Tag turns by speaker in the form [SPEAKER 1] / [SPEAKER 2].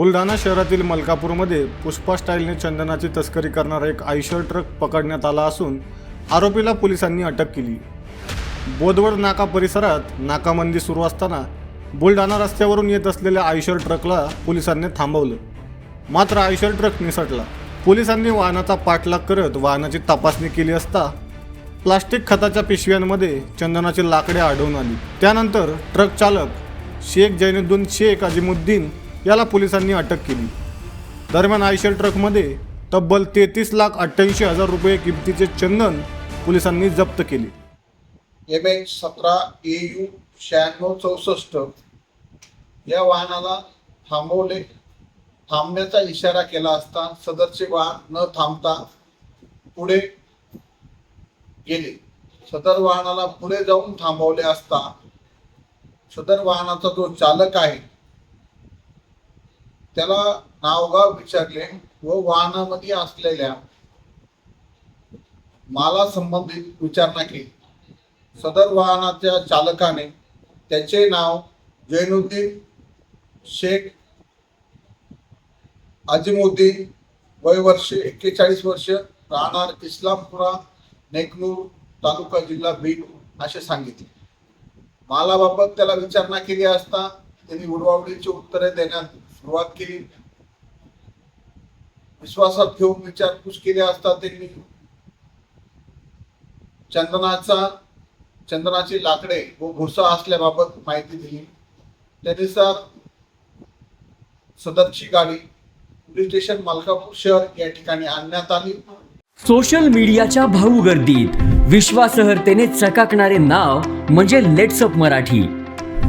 [SPEAKER 1] बुलढाणा शहरातील मलकापूरमध्ये पुष्पा स्टाईलने चंदनाची तस्करी करणारा एक आयशर ट्रक पकडण्यात आला असून आरोपीला पोलिसांनी अटक केली. बोदवड नाका परिसरात नाकाबंदी सुरू असताना बुलढाणा रस्त्यावरून येत असलेल्या आयशर ट्रकला पोलिसांनी थांबवलं. मात्र आयशर ट्रक निसटला. पोलिसांनी वाहनाचा पाठलाग करत वाहनाची तपासणी केली असता प्लास्टिक खताच्या पिशव्यांमध्ये चंदनाची लाकडे आढळून आली. त्यानंतर ट्रक चालक शेख जैनुद्दीन शेख अजिमुद्दीन याला पोलिसांनी अटक केली. दरम्यान आयशर ट्रकमध्ये तब्बल तेहतीस लाख अठ्ठ्याऐंशी हजार रुपये किमतीचे चंदन पोलिसांनी जप्त केले.
[SPEAKER 2] एम एच सतरा ए यू शहाण्णव चौसष्ट या वाहनाला थांबवले थांबण्याचा इशारा केला असता सदरचे वाहन न थांबता पुढे गेले. सदर वाहनाला पुढे जाऊन थांबवले असता सदर वाहनाचा जो चालक आहे त्याला नावगाव विचारले व वाहनामध्ये असलेल्या माला संबंधित विचारणा केली. सदर वाहनाच्या चालकाने त्याचे नाव जैनुद्दीन शेख अजिमुद्दीन वय वर्ष एक्केचाळीस वर्ष राहणार इस्लामपुरा नेकनूर तालुका जिल्हा बीड असे सांगितले. मालाबाबत त्याला विचारणा केली असता त्यांनी उडवावडीची उत्तरे देण्यात सुरुवात केली. विश्वासात घेऊन विचारपूस केली असता त्यांनी. चंदनाचा चंदनाची लाकडे व भुसा असल्याबाबत माहिती दिली. त्यानुसार सदरची गाडी पोलीस स्टेशन मलकापूर शहर या ठिकाणी आणण्यात आली.
[SPEAKER 3] सोशल मीडियाच्या भाऊ गर्दीत विश्वासार्हतेने चकाकणारे नाव म्हणजे लेट्सअप मराठी.